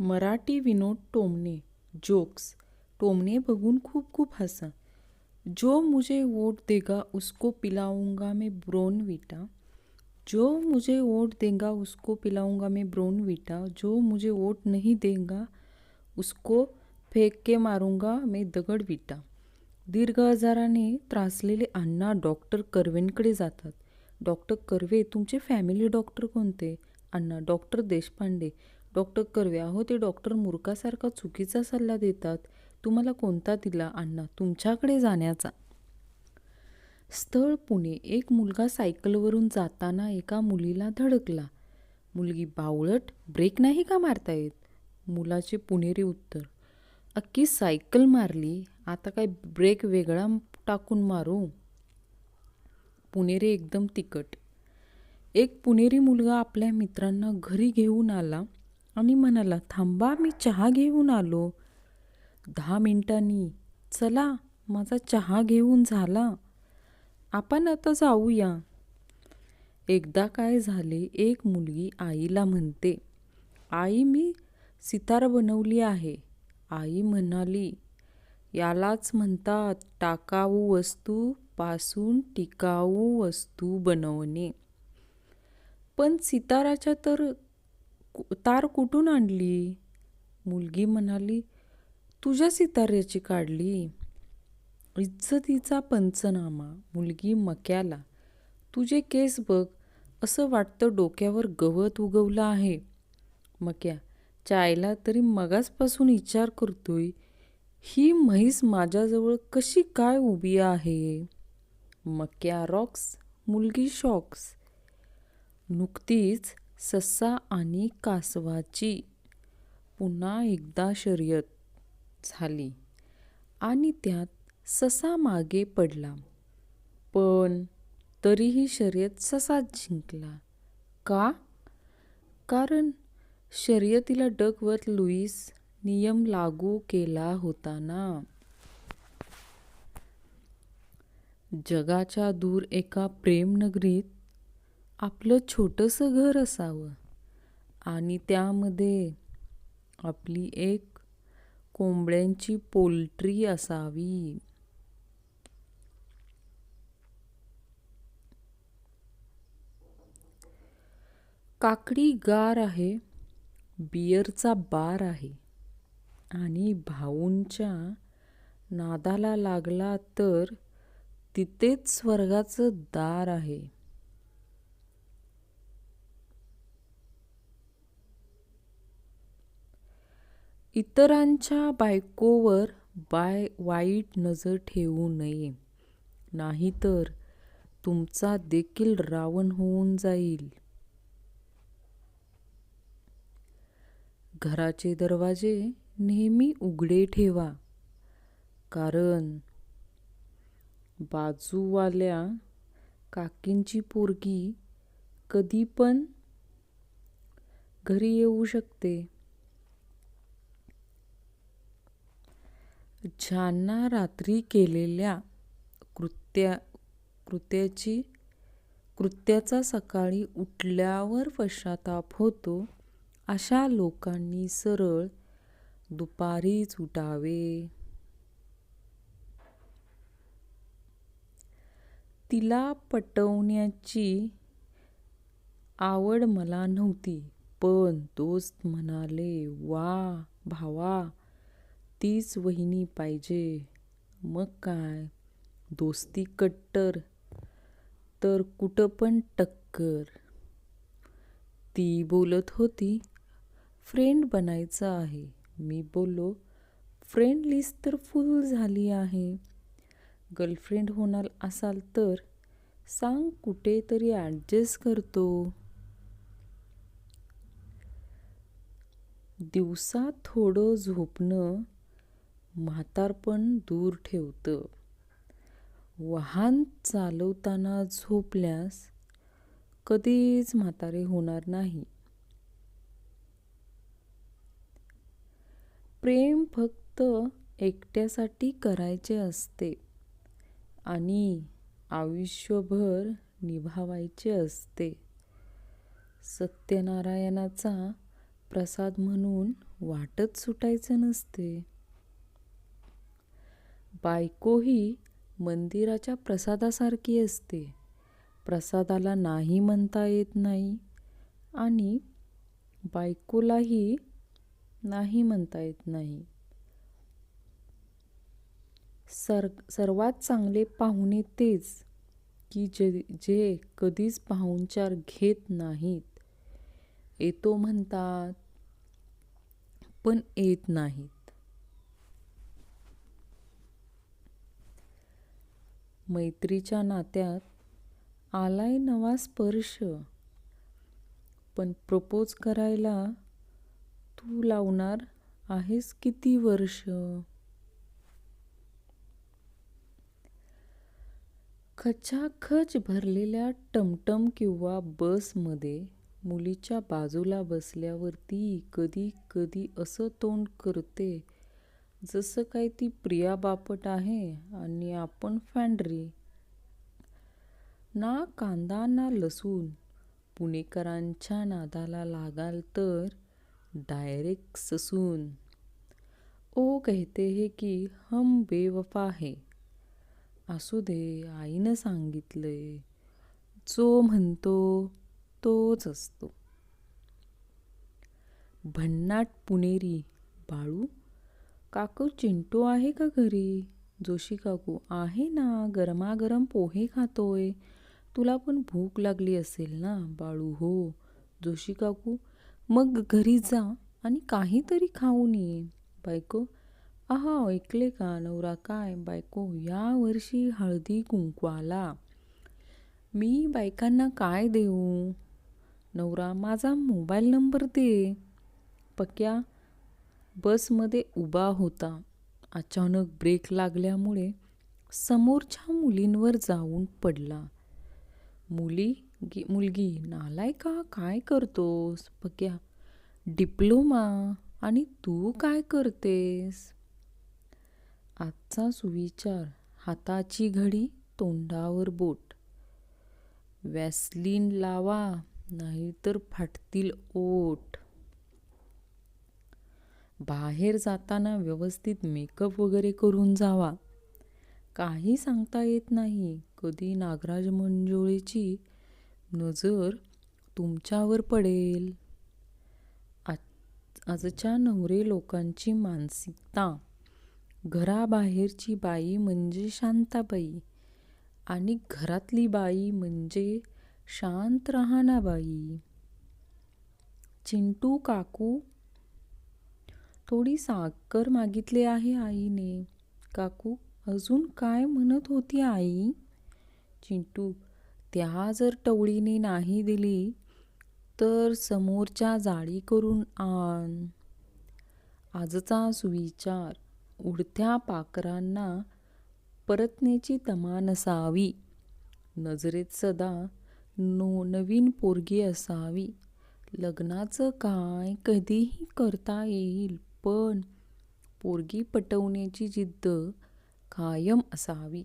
मराठी विनोद टोमणे जोक्स टोमणे बघून खूप खूप हसा. जो मुझे वोट देगा उसको पिलाऊंगा मैं ब्रोनविटा. जो मुझे वोट देगा उसको पिलाऊंगा मैं ब्रोनविटा. जो मुझे वोट नहीं देगा उसको फेक के मारूंगा मैं दगडविटा. दीर्घ आजाराने त्रासलेले अण्णा डॉक्टर कर्वेंकडे जातात. डॉक्टर कर्वे तुमचे फॅमिली डॉक्टर कोणते? अण्णा डॉक्टर देशपांडे. डॉक्टर कर्वे अहो ते डॉक्टर मुर्खासारखा चुकीचा सल्ला देतात. तुम्हाला कोणता दिला अण्णा? तुमच्याकडे जाण्याचा. स्थळ पुणे. एक मुलगा सायकलवरून जाताना एका मुलीला धडकला. मुलगी बावळट? ब्रेक नाही का मारता येत? मुलाचे पुणेरी उत्तर. अख्खी सायकल मारली. आता काय ब्रेक वेगळा टाकून मारू? पुणेरी एकदम तिखट. एक पुणेरी मुलगा आपल्या मित्रांना घरी घेऊन आला. आणि म्हणाला थांबा मी चहा घेऊन आलो. दहा मिनिटांनी. चला माझा चहा घेऊन झाला. आपण आता जाऊया. एकदा काय झाले एक मुलगी आईला म्हणते आई मी सितार बनवली आहे. आई म्हणाली यालाच म्हणतात टाकाऊ वस्तू पासून टिकाऊ वस्तू बनवणे. पण सिताराच्या तर तार कुठून आणली? मुलगी म्हणाली तुझ्या सितार्याची काढली. इज्जतीचा पंचनामा. मुलगी मक्याला तुझे केस बघ असं वाटतं डोक्यावर गवत उगवलं आहे. मक्या चायला तरी मगासपासून विचार करतोय. ही म्हैस माझ्याजवळ कशी काय उभी आहे? मक्या रॉक्स मुलगी शॉक्स. नुकतीच ससा आणि कासवाची. पुन्हा एकदा शर्यत झाली. आणि त्यात ससा मागे पडला. पण तरीही शर्यत ससाच जिंकला. का? कारण शर्यतीला डकवत लुईस नियम लागू केला होता ना जगाच्या दूर एका प्रेमनगरीत आपलं छोटंसं घर असावं आणि त्यामध्ये आपली एक कोंबड्यांची पोल्ट्री असावी. काकडी गार आहे बियरचा बार आहे आणि भाऊंच्या नादाला लागला तर तिथेच स्वर्गाचं दार आहे. इतरांच्या बायकोवर बाय वाईट नजर ठेवू नये. नाहीतर तुमचा देखील रावण होऊन जाईल. घराचे दरवाजे नेहमी उघडे ठेवा. कारण बाजूवाल्या काकींची पोरगी कधी पण घरी येऊ शकते. ज्यांना रात्री केलेल्या कृत्या कृत्याची कृत्याचा सकाळी उठल्यावर पश्चाताप होतो अशा लोकांनी सरळ दुपारीच उठावे तिला पटवण्याची आवड मला नव्हती पण दोस्त म्हणाले वा भावा तीच वहिनी पाहिजे. मग काय? दोस्ती कट्टर. तर कुठं पण टक्कर. ती बोलत होती फ्रेंड बनायचं आहे. मी बोललो फ्रेंड लिस्ट तर फुल झाली आहे. गर्लफ्रेंड होणार असाल तर सांग कुठेतरी ॲडजस्ट करतो. दिवसा थोडं झोपणं म्हातारपण दूर ठेवतं. वाहन चालवताना झोपल्यास कधीच म्हातारे होणार नाही. प्रेम फक्त एकट्यासाठी करायचे असते आणि आयुष्यभर निभावायचे असते. सत्यनारायणाचा प्रसाद म्हणून वाटच सुटायचं नसते. बायको ही मंदिराच्या प्रसादासारखी असते. प्रसादाला नाही म्हणता येत नाही आणि बायकोलाही नाही म्हणता येत नाही. सर सर्वात चांगले पाहुणे तेच की जे जे कधीच पाहुणचार घेत नाहीत. येतो म्हणतात पण येत नाहीत. मैत्रीच्या नात्यात आलाय नवा स्पर्श. पण प्रपोज करायला तू लावणार आहेस किती वर्ष? खचाखच भरलेल्या टमटम किंवा बसमध्ये मुलीच्या बाजूला बसल्यावरती कधी कधी असं तोंड करते जसं काय ती प्रिया बापट आहे आणि आपण फॅन्ड्री. ना कांदा ना लसूण. पुणेकरांच्या नादाला लागाल तर डायरेक्ट ससून. ओ कहते हे की हम बेवफा है. असू दे आईनं सांगितलंय. जो म्हणतो तोच असतो. भन्नाट पुणेरी बाळू. काकू चिंटू आहे का घरी? जोशी काकू आहे ना गरमागरम पोहे खातोय. तुला पण भूक लागली असेल ना बाळू हो. जोशी काकू मग घरी जा आणि काहीतरी खाऊन ये. बायको आहा ऐकले का नवरा काय? बायको या वर्षी हळदी कुंकवाला. मी बायकांना काय देऊ? नवरा माझा मोबाईल नंबर दे. पक्या बसमध्ये उभा होता. अचानक ब्रेक लागल्यामुळे समोरच्या मुलींवर जाऊन पडला. मुली गी मुलगी नालाय का? काय करतोस? बघ्या डिप्लोमा आणि तू काय करतेस? आजचा सुविचार हाताची घडी तोंडावर बोट. वॅसलीन लावा नाहीतर फाटतील ओठ. बाहेर जाताना व्यवस्थित मेकअप वगैरे करून जावा. काही सांगता येत नाही. कधी नागराज मंजुळेची नजर तुमच्यावर पडेल. आज आजच्या नवरे लोकांची मानसिकता. घराबाहेरची बाई म्हणजे शांताबाई आणि घरातली बाई म्हणजे शांत राहणाबाई. चिंटू काकू थोडी साखर मागितली आहे आईने. काकू अजून काय म्हणत होती आई? चिंटू त्या जर टवळीने नाही दिली तर समोरच्या जाळी करून आण. आजचा सुविचार. उडत्या पाकरांना परतण्याची तमा नसावी. नजरेत सदा नो नवीन पोरगी असावी. लग्नाचं काय कधीही करता येईल. पण पोरगी पटवण्याची जिद्द कायम असावी.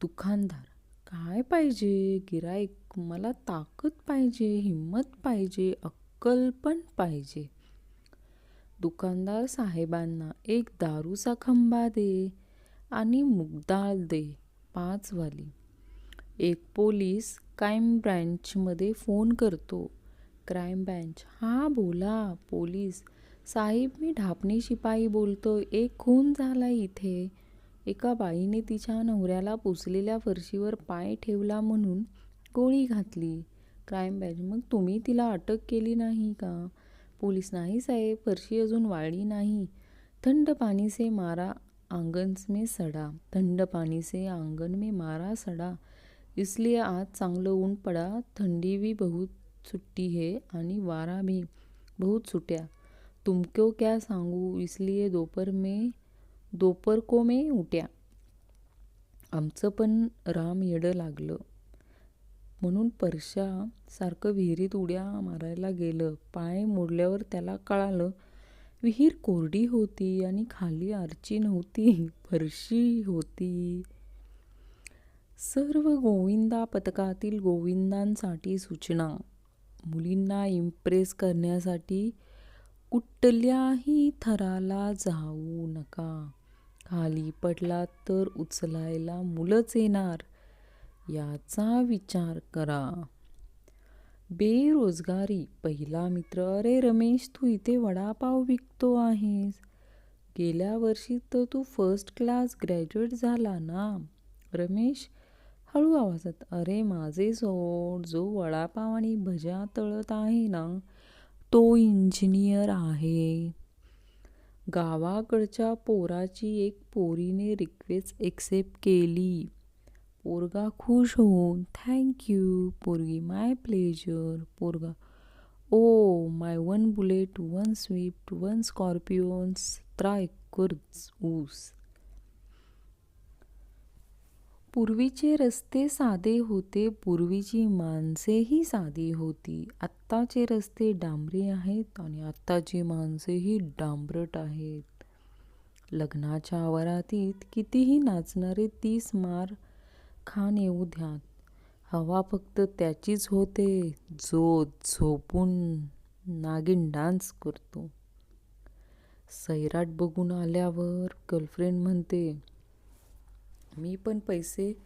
दुकानदार काय पाहिजे? गिराईक मला ताकद पाहिजे हिंमत पाहिजे अक्कल पण पाहिजे. दुकानदार साहेबांना एक दारूचा खंबा दे आणि मुगदाळ दे. पाचवाली एक पोलीस क्राईम ब्रँचमध्ये फोन करतो. क्राईम ब्रँच हा बोला पोलीस साहेब मी ढापणे शिपाई बोलतो एक खून झाला इथे. एका बाईने तिच्या नवऱ्याला पुसलेल्या फरशीवर पाय ठेवला म्हणून गोळी घातली. क्राईम बॅच मग तुम्ही तिला अटक केली नाही का? पोलीस नाही साहेब फरशी अजून वाळली नाही. थंड पाणी से मारा आंगन में सडा. थंड पाणी से आंगन में मारा सडा. इसलिए आज चांगलं ऊन पडा. थंडी भी बहुत सुट्टी है आणि वारा भी बहुत सुट्या. तुमको क्या सांगू? इसलिए दोपहर में दोपहर को मे उट्या आमचं पण राम येडं लागलं. म्हणून परशा सारखं विहिरीत उड्या मारायला गेलं. पाय मोडल्यावर त्याला कळालं विहीर कोरडी होती आणि खाली आरची नव्हती. फरशी होती. सर्व गोविंदा पथकातील गोविंदांसाठी सूचना. मुलींना इम्प्रेस करण्यासाठी कुठल्याही थराला जाऊ नका. खाली पडलात तर उचलायला मुलंच येणार. याचा विचार करा. बेरोजगारी पहिला मित्र. अरे रमेश तू इथे वडापाव विकतो आहेस. गेल्या वर्षी तर तू फर्स्ट क्लास ग्रॅज्युएट झाला ना. रमेश हळू आवाजात अरे माझे सोड जो वडापाव आणि भज्या तळत आहे ना तो इंजिनियर आहे. गावाकडच्या पोराची एक पोरीने रिक्वेस्ट एक्सेप्ट केली. पोरगा खुश होऊन थँक्यू पोरगी माय प्लेजर पोरगा ओ my one Bullet one Swift one Scorpions try acre ऊस. पूर्वीचे रस्ते साधे होते पूर्वीची माणसेही साधी होती. आत्ताचे रस्ते डांबरी आहेत आणि आत्ताची माणसेही डांबरट आहेत. लग्नाच्या आवारातीत कितीही नाचणारे तीस मार खान येऊ द्यात. हवा फक्त त्याचीच होते जो झोपून नागिन डान्स करतो. सैराट बघून आल्यावर गर्लफ्रेंड म्हणते मी पण पैसे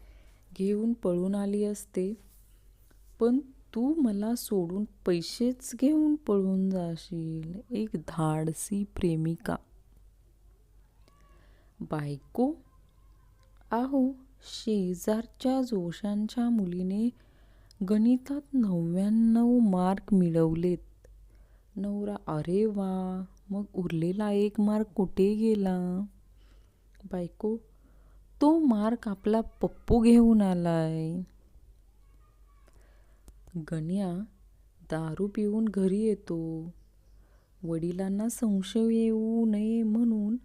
घेऊन पळून आली असते. पण तू मला सोडून पैसेच घेऊन पळून जाशील एक धाडसी प्रेमिका. बायको? आहो शेजारच्या जोशांच्या मुलीने गणितात नव्याण्णव मार्क मिळवलेत. नवरा अरे वा मग उरलेला एक मार्क कुठे गेला? बायको तो मार्क आपला पप्पू घेऊन आलाय. गण्या दारू पिऊन घरी येतो. वडिलांना संशय येऊ नये म्हणून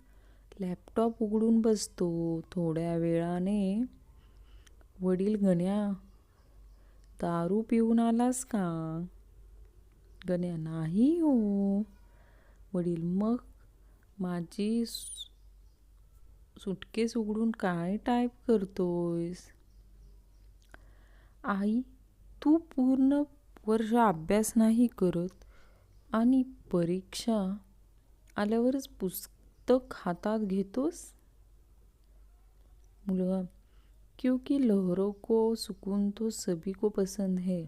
लॅपटॉप उघडून बसतो थोड्या वेळाने. वडील गण्या दारू पिऊन आलास का? गण्या नाही हो. वडील मग माझी सुटकेस उघडून काय टाईप करतोयस? आई तू पूर्ण वर्ष अभ्यास नाही करत आणि परीक्षा आल्यावरच पुस्तक हातात घेतोस? मुलगा क्योंकि लहरों को सुकून तो सभी को पसंद है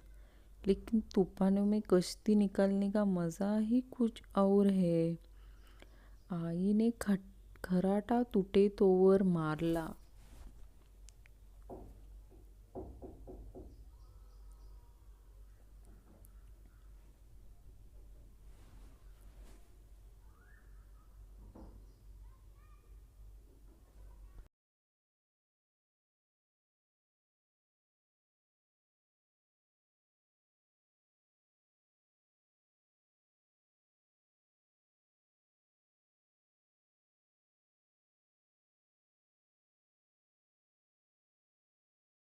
लेकिन तूफानों में कश्ती निकालने का मज़ा ही कुछ और है। आईने खट खराटा तुटे तोवर मारला.